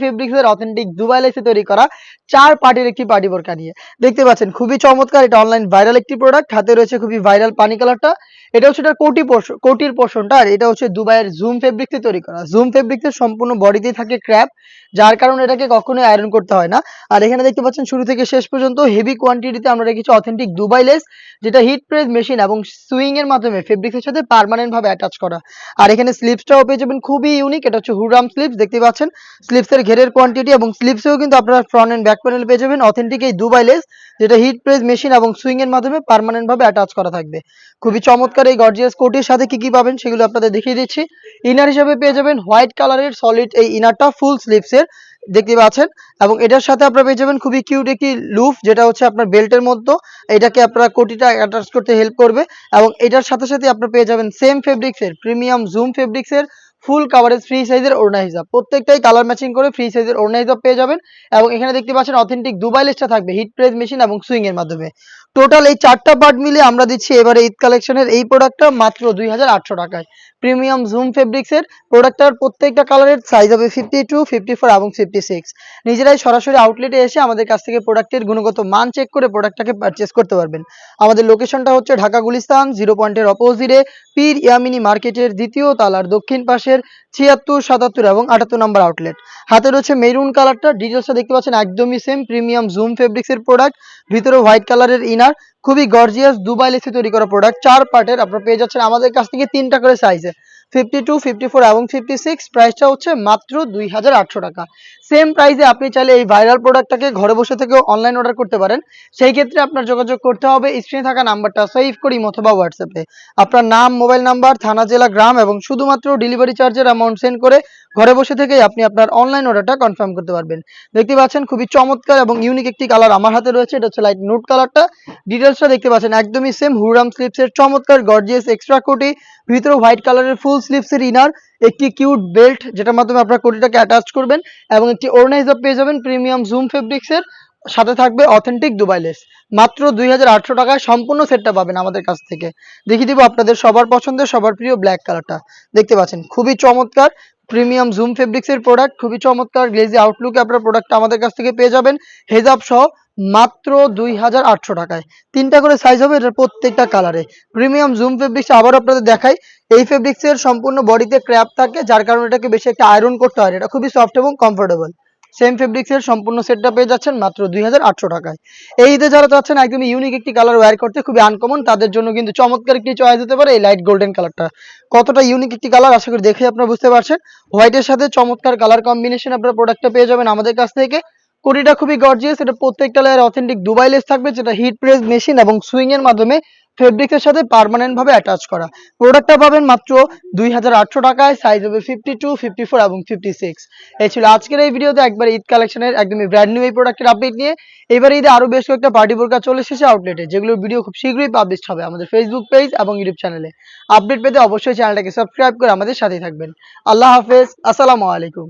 ফেব্রিক্সে সম্পূর্ণ বডিতে থাকে ক্র্যাপ যার কারণে এটাকে কখনোই আয়রন করতে হয় না। আর এখানে দেখতে পাচ্ছেন, শুরু থেকে শেষ পর্যন্ত হেভি কোয়ান্টিটিতে আমরা রেখেছি অথেন্টিক দুবাই লেস, যেটা হিট প্রেস মেশিন এবং সুইং এর মাধ্যমে ফেব্রিক্সের সাথে পার্মানেন্ট ভাবে অ্যাটাচ করা। আর এখানে স্লিপসটাও পেয়ে যাবেন, খুবই ইউনিক এটা হচ্ছে হুরাম স্লিপস দেখতে পাচ্ছেন? স্লিপসের ঘেরের কোয়ান্টিটি এবং স্লিপসেও কিন্তু আপনারা ফ্রন্ট এন্ড ব্যাক প্যানেল পেয়ে যাবেন। অথেন্টিক এই দুবাই লেস যেটা হিট প্রেস মেশিন এবং সুইং এর মাধ্যমে পার্মানেন্ট ভাবে অ্যাটাচ করা থাকবে। খুবই চমৎকার এই গর্জিয়াস কোটির সাথে কি কি পাবেন সেগুলো আপনাদের দেখিয়ে দিচ্ছি। ইনার হিসেবে পেয়ে যাবেন হোয়াইট কালারের সলিড এই ইনারটা ফুল স্লিপসের দেখতে পাচ্ছেন? এবং এটার সাথে আপনারা পেয়ে যাবেন খুবই কিউট একটি লুফ যেটা হচ্ছে আপনার বেল্টের মধ্যে। এটাকে আপনারা কোটিটা অ্যাটাচ করতে হেল্প করবে। এবং এটার সাথে সাথে আপনারা পেয়ে যাবেন সেম ফেব্রিক্সের প্রিমিয়াম জুম ফেব্রিক্সের ফুল কাভারেজ ফ্রি সাইজের ওড়না হিসাব প্রত্যেকটাই কালার ম্যাচিং করে ফ্রি সাইজের ওড়না হিসাব পেয়ে যাবেন। এবং এখানে দেখতে পাচ্ছেন অথেন্টিক দুবাই লেসটা থাকবে হিট প্রেস মেশিন এবং সুইং এর মাধ্যমে। টোটাল এই চারটা পার্ট মিলে আমরা দিচ্ছি এবারে ঈদ কালেকশনের এই প্রোডাক্টটা মাত্র দুই হাজার আটশো টাকায়। প্রিমিয়াম জুম ফেব্রিক্সের প্রোডাক্টটার প্রত্যেকটা কালারের সাইজ হবে ফিফটি টু ফিফটি ফোর এবং ফিফটি সিক্স নিজেরাই সরাসরি আউটলেটে এসে আমাদের কাছ থেকে প্রোডাক্টের গুণগত মান চেক করে প্রোডাক্টটাকে পারচেস করতে পারবেন। আমাদের লোকেশনটা হচ্ছে ঢাকা গুলিস্তান জিরো পয়েন্টের অপোজিটে পীর ইয়ামিনী মার্কেটের দ্বিতীয় তালার দক্ষিণ পাশের ছিয়াত্তর, সাতাত্তর এবং আটাত্তর নম্বর আউটলেট হাতে রয়েছে মেরুন কালারটা ডিটেলসটা দেখতে পাচ্ছেন একদমই সেম প্রিমিয়াম জুম ফেব্রিক্সের প্রোডাক্ট ভিতরে হোয়াইট কালারের ইনার খুবই গর্জিয়াস দুবাই লেসে তৈরি করা প্রোডাক্ট চার পার্টের আপনারা পেয়ে যাচ্ছেন আমাদের কাছ থেকে তিনটা করে সাইজে ফিফটি টু ফিফটি ফোর এবং ফিফটি সিক্স প্রাইসটা হচ্ছে মাত্র দুই হাজার আটশো টাকা। সেম প্রাইসে আপনি চাইলে এই ভাইরাল প্রোডাক্টটাকে ঘরে বসে অনলাইন অর্ডার করতে পারেন। সেই ক্ষেত্রে আপনার যোগাযোগ করতে হবে স্ক্রিনে থাকা নাম্বারটা সেভ করি অথবা হোয়াটসঅ্যাপে আপনার নাম মোবাইল নাম্বার থানা, জেলা, গ্রাম এবং শুধুমাত্র ডেলিভারি চার্জের অ্যামাউন্ট সেন্ড করে ঘরে বসে থেকেই আপনি আপনার অনলাইন অর্ডারটা কনফার্ম করতে পারবেন। দেখতে পাচ্ছেন খুবই চমৎকার এবং ইউনিক একটি কালার আমার হাতে রয়েছে, এটা হচ্ছে লাইট নুট কালারটা ডিটেলসটা দেখতে পাচ্ছেন একদমই সেম হুরাম স্লিপসের চমৎকার গর্জিয়াস এক্সট্রা কোটি ভিতরে হোয়াইট কালারের ফুল স্লিভসের ইনার, একটি কিউট বেল্ট যেটার মাধ্যমে আপনার কোটিটাকে অ্যাটাচ করবেন এবং একটি অর্গানাইজার পেয়ে যাবেন প্রিমিয়াম জুম ফেব্রিক্সের। সাথে থাকবে অথেন্টিক দুবাই লেস মাত্র দুই হাজার আটশো টাকায় সম্পূর্ণ সেটটা পাবেন আমাদের কাছ থেকে। দেখিয়ে দিব আপনাদের সবার পছন্দের, সবার প্রিয় ব্ল্যাক কালারটা দেখতে পাচ্ছেন, খুবই চমৎকার। প্রিমিয়াম জুম ফেব্রিক্সের প্রোডাক্ট খুবই চমৎকার গ্লেজি আউটলুকে আপনার প্রোডাক্টটা আমাদের কাছ থেকে পেয়ে যাবেন। হেজাব সহ মাত্র দুই হাজার আটশো টাকায়। তিনটা করে সাইজ হবে এটার প্রত্যেকটা কালারে প্রিমিয়াম জুম ফেব্রিক্স আবার আপনাদের দেখাই। এই ফেব্রিক্সের সম্পূর্ণ বডিতে ক্র্যাপ থাকে, যার কারণে এটাকে বেশি একটা আয়রন করতে হয়। এটা খুবই সফট এবং কমফোর্টেবল সেম ফেব্রিক্সের সম্পূর্ণ সেটটা পেয়ে যাচ্ছেন মাত্র দুই হাজার আটশো টাকায়। এই ঈদে যারা চাচ্ছেন একদমই ইউনিক একটি কালার ওয়ার করতে, খুবই আনকমন তাদের জন্য কিন্তু চমৎকার একটি চয়েস হতে পারে এই লাইট গোল্ডেন কালারটা কতটা ইউনিক একটি কালার আশা করি দেখে আপনারা বুঝতে পারছেন। হোয়াইটের সাথে চমৎকার কালার কম্বিনেশন আপনারা প্রোডাক্টটা পেয়ে যাবেন আমাদের কাছ থেকে। কোটিটা খুবই গর্জিয়াস এটা প্রত্যেকটা লেয়ার অথেন্টিক দুবাই লেস থাকবে, যেটা হিট প্রেস মেশিন এবং সুইং এর মাধ্যমে ফেব্রিক্সের সাথে পার্মানেন্ট ভাবে অ্যাটাচ করা। প্রোডাক্টটা পাবেন মাত্র দুই হাজার আটশো টাকায় সাইজ হবে ফিফটি টু ফিফটি ফোর এবং ফিফটি সিক্স এই ছিল আজকের এই ভিডিওতে একবার ঈদ কালেকশনের একদমই ব্র্যান্ড নিউ এই প্রোডাক্টের আপডেট নিয়ে। এবার ঈদে আরও বেশ কয়েকটা পার্টি বোরকা চলে এসেছে আউটলেটে যেগুলোর ভিডিও খুব শীঘ্রই পাবলিশ হবে আমাদের ফেসবুক পেজ এবং ইউটিউব চ্যানেলে আপডেট পেতে অবশ্যই চ্যানেলটাকে সাবস্ক্রাইব করে আমাদের সাথেই থাকবেন। আল্লাহ হাফেজ, আসসালামু আলাইকুম।